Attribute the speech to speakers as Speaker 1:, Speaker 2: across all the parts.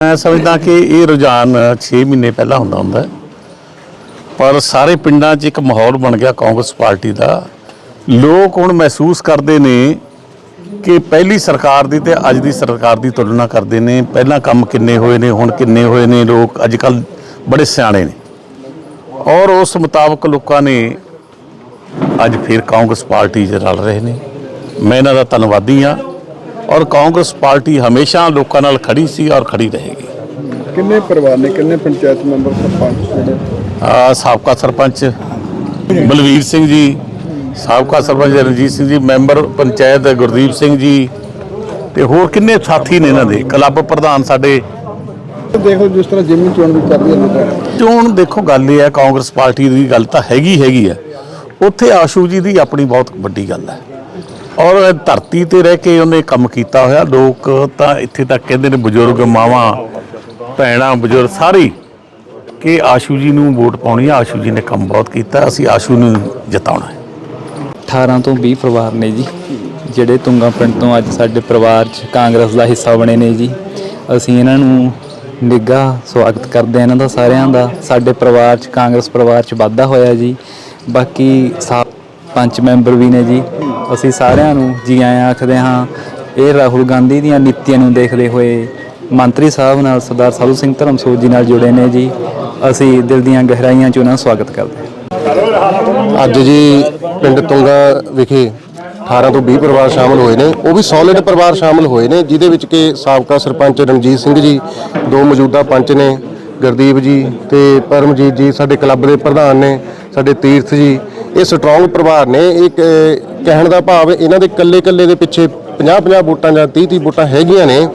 Speaker 1: ਮੈਂ ਸਮਝਦਾ ਕਿ ਇਹ ਰੁਝਾਨ 6 ਮਹੀਨੇ ਪਹਿਲਾਂ ਹੁੰਦਾ ਹੁੰਦਾ ਪਰ ਸਾਰੇ ਪਿੰਡਾਂ 'ਚ ਇੱਕ ਮਾਹੌਲ ਬਣ ਗਿਆ ਕਾਂਗਰਸ ਪਾਰਟੀ ਦਾ। ਲੋਕ ਹੁਣ ਮਹਿਸੂਸ ਕਰਦੇ ਨੇ ਕਿ ਪਹਿਲੀ ਸਰਕਾਰ ਦੀ ਤੇ ਅੱਜ ਦੀ ਸਰਕਾਰ ਦੀ ਤੁਲਨਾ ਕਰਦੇ ਨੇ। ਪਹਿਲਾਂ ਕੰਮ ਕਿੰਨੇ ਹੋਏ ਨੇ, ਹੁਣ ਕਿੰਨੇ ਹੋਏ ਨੇ ਲੋਕ ਅੱਜ ਕੱਲ ਬੜੇ ਸਿਆਣੇ ਨੇ। ਔਰ ਉਸ ਮੁਤਾਬਕ ਲੋਕਾਂ ਨੇ ਅੱਜ ਫਿਰ ਕਾਂਗਰਸ ਪਾਰਟੀ 'ਚ ਰਲ ਰਹੇ ਨੇ। ਮੈਂ ਇਹਨਾਂ ਦਾ ਧੰਨਵਾਦੀ ਹਾਂ। ਔਰ ਕਾਂਗਰਸ ਪਾਰਟੀ ਹਮੇਸ਼ਾ ਲੋਕਾਂ ਨਾਲ ਖੜੀ ਸੀ ਔਰ ਖੜੀ ਰਹੇਗੀ।
Speaker 2: ਕਿੰਨੇ ਪਰਿਵਾਰ ਨੇ ਕਿੰਨੇ ਪੰਚਾਇਤ ਮੈਂਬਰ ਸਰਪੰਚ ਜਿਹੜੇ?
Speaker 1: ਆ ਸਾਬਕਾ ਸਰਪੰਚ ਬਲਵੀਰ ਸਿੰਘ ਜੀ ਸਾਬਕਾ ਸਰਪੰਚ ਰਣਜੀਤ ਸਿੰਘ ਜੀ ਮੈਂਬਰ ਪੰਚਾਇਤ ਗੁਰਦੀਪ ਸਿੰਘ ਜੀ ਤੇ ਹੋਰ ਕਿੰਨੇ ਸਾਥੀ ਨੇ ਇਹਨਾਂ ਦੇ? ਕਲੱਬ ਪ੍ਰਧਾਨ ਸਾਡੇ।
Speaker 2: ਦੇਖੋ ਜਿਸ ਤਰ੍ਹਾਂ ਜਿਮਨੀ ਚੋਣ ਵੀ ਰਹੀ ਹੈ ਲੁਧਿਆਣੇ
Speaker 1: ਚੋਣ ਦੇਖੋ ਗੱਲ ਇਹ ਹੈ ਕਾਂਗਰਸ ਪਾਰਟੀ ਦੀ ਗੱਲ ਤਾਂ ਹੈਗੀ ਹੈਗੀ ਹੈ। ਉੱਥੇ ਆਸ਼ੂ ਜੀ ਦੀ ਆਪਣੀ ਬਹੁਤ ਵੱਡੀ ਗੱਲ ਹੈ। ਔਰ ਧਰਤੀ ਤੇ ਰਹਿ ਕੇ ਉਹਨੇ ਕੰਮ ਕੀਤਾ ਹੋਇਆ। ਲੋਕ ਤਾਂ ਇੱਥੇ ਤੱਕ ਕਹਿੰਦੇ ਨੇ ਬਜ਼ੁਰਗ ਮਾਵਾਂ, ਭੈਣਾਂ, ਬਜ਼ੁਰਗ ਸਾਰੇ ਕਿ ਆਸ਼ੂ ਜੀ ਨੂੰ ਵੋਟ ਪਾਉਣੀ ਹੈ ਆਸ਼ੂ ਜੀ ਨੇ ਕੰਮ ਬਹੁਤ ਕੀਤਾ। ਅਸੀਂ ਆਸ਼ੂ ਨੂੰ ਜਿਤਾਉਣਾ ਹੈ।
Speaker 3: 18 ਤੋਂ 20 ਪਰਿਵਾਰ ਨੇ ਜੀ। ਜਿਹੜੇ ਤੁੰਗਾ ਪਿੰਡ ਤੋਂ ਅੱਜ ਸਾਡੇ ਪਰਿਵਾਰ 'ਚ ਕਾਂਗਰਸ ਦਾ ਹਿੱਸਾ ਬਣੇ ਨੇ ਜੀ। ਅਸੀਂ ਇਹਨਾਂ ਨੂੰ ਨਿੱਘਾ ਸਵਾਗਤ ਕਰਦੇ ਹਾਂ। ਇਹਨਾਂ ਦਾ ਸਾਰਿਆਂ ਦਾ, ਸਾਡੇ ਪਰਿਵਾਰ 'ਚ, ਕਾਂਗਰਸ ਪਰਿਵਾਰ 'ਚ ਵਾਧਾ ਹੋਇਆ ਜੀ। ਬਾਕੀ ਪੰਚ ਮੈਂਬਰ ਵੀ ਨੇ ਜੀ। ਅਸੀਂ ਸਾਰਿਆਂ ਨੂੰ ਜੀ ਆਇਆਂ ਆਖਦੇ ਹਾਂ, ਇਹ ਰਾਹੁਲ ਗਾਂਧੀ ਦੀਆਂ ਨੀਤੀਆਂ ਨੂੰ ਦੇਖਦੇ ਹੋਏ ਮੰਤਰੀ ਸਾਹਿਬ ਨਾਲ ਸਰਦਾਰ ਸਾਧੂ ਸਿੰਘ ਧਰਮਸੋਤ ਜੀ ਨਾਲ ਜੁੜੇ ਨੇ ਜੀ। ਅਸੀਂ ਦਿਲ ਦੀਆਂ ਗਹਿਰਾਈਆਂ 'ਚ ਉਹਨਾਂ ਦਾ ਸਵਾਗਤ ਕਰਦੇ ਹਾਂ।
Speaker 4: ਅੱਜ ਜੀ ਪਿੰਡ ਤੁੰਗਾ ਵਿਖੇ 18 ਤੋਂ 20 ਪਰਿਵਾਰ ਸ਼ਾਮਲ ਹੋਏ ਨੇ। ਉਹ ਵੀ ਸੋਲਿਡ ਪਰਿਵਾਰ ਸ਼ਾਮਲ ਹੋਏ ਨੇ, ਜਿਹਦੇ ਵਿੱਚ ਕਿ ਸਾਬਕਾ ਸਰਪੰਚ ਰਣਜੀਤ ਸਿੰਘ ਜੀ, ਦੋ ਮੌਜੂਦਾ ਪੰਚ ਨੇ, ਗੁਰਦੀਪ ਜੀ ਤੇ ਪਰਮਜੀਤ ਜੀ, ਸਾਡੇ ਕਲੱਬ ਦੇ ਪ੍ਰਧਾਨ ਨੇ, ਸਾਡੇ ਤੀਰਥ ਜੀ ਇਹ ਸਟਰੋਂਗ ਪਰਿਵਾਰ ਨੇ ਇੱਕ ਕਹਿਣ ਦਾ ਭਾਵ ਇਹਨਾਂ ਦੇ ਕੱਲੇ ਕੱਲੇ ਦੇ ਪਿੱਛੇ 50 50 ਵੋਟਾਂ ਜਾਂ 30 30 ਵੋਟਾਂ ਹੈਗੀਆਂ ਨੇ।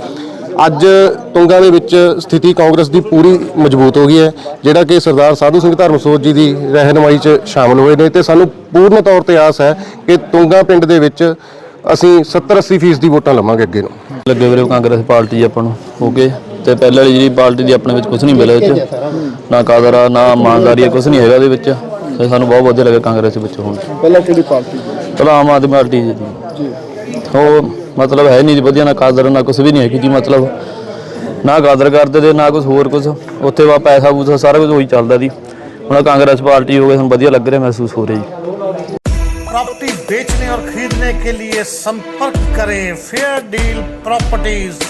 Speaker 4: ਅੱਜ ਤੁੰਗਾ ਦੇ ਵਿੱਚ ਸਥਿਤੀ ਕਾਂਗਰਸ ਦੀ ਪੂਰੀ ਮਜ਼ਬੂਤ ਹੋ ਗਈ ਹੈ, ਜਿਹੜਾ ਕਿ ਸਰਦਾਰ ਸਾਧੂ ਸਿੰਘ ਧਰਮਸੋਤ ਜੀ ਦੀ ਰਹਿਨਮਾਈ 'ਚ ਸ਼ਾਮਲ ਹੋਏ ਨੇ ਤੇ ਸਾਨੂੰ ਪੂਰਨ ਤੌਰ ਤੇ ਆਸ ਹੈ ਕਿ ਤੁੰਗਾ ਪਿੰਡ ਦੇ ਵਿੱਚ ਅਸੀਂ 70 80 ਫੀਸਦੀ ਦੀ ਵੋਟਾਂ ਲਵਾਂਗੇ ਅੱਗੇ ਨੂੰ।
Speaker 5: ਲੱਗੇ ਵੀਰੇ ਕਾਂਗਰਸ ਪਾਰਟੀ ਆਪਾਂ ਨੂੰ ਓਕੇ ਤੇ ਪਹਿਲਾਂ ਵਾਲੀ ਜਿਹੜੀ ਪਾਰਟੀ ਦੀ ਆਪਣੇ ਵਿੱਚ ਕੁਝ ਨਹੀਂ ਮਿਲਿਆ ਇਹ 'ਚ ਨਾ ਕਾਦਰਾ ਨਾ ਇਮਾਨਦਾਰੀ ਹੈ ਕੁਝ ਨਹੀਂ ਹੈਗਾ ਇਹਦੇ ਵਿੱਚ। ਤੇ ਸਾਨੂੰ ਬਹੁਤ ਵਧੀਆ ਲੱਗਾ ਕਾਂਗਰਸ ਦੇ ਵਿੱਚ ਹੁਣ
Speaker 2: ਪਹਿਲਾਂ ਕਿਹੜੀ ਪਾਰਟੀ ਸੀ?
Speaker 5: ਪਹਿਲਾਂ ਆਮ ਆਦਮੀ ਪਾਰਟੀ ਜੀ ਉਹ ਮਤਲਬ ਹੈ ਨਹੀਂ ਜੀ ਵਧੀਆ ਨਾ ਕਾਦਰ ਨਾ ਕੁਝ ਵੀ ਨਹੀਂ ਹੈ ਜੀ ਮਤਲਬ ਨਾ ਕਾਦਰ ਕਰਦੇ ਤੇ ਨਾ ਕੁਝ ਹੋਰ ਕੁਝ ਉੱਥੇ ਵਾ ਪੈਸਾ ਪੂਸਾ ਸਾਰਾ ਕੁਝ ਉਹੀ ਚੱਲਦਾ ਜੀ ਹੁਣ ਕਾਂਗਰਸ ਪਾਰਟੀ ਹੋ ਗਈ ਸਾਨੂੰ ਵਧੀਆ ਲੱਗ ਰਿਹਾ ਮਹਿਸੂਸ ਹੋ ਰਿਹਾ ਜੀ
Speaker 6: प्रॉपर्टी बेचने और खरीदने के लिए संपर्क करें फेयर डील प्रॉपर्टीज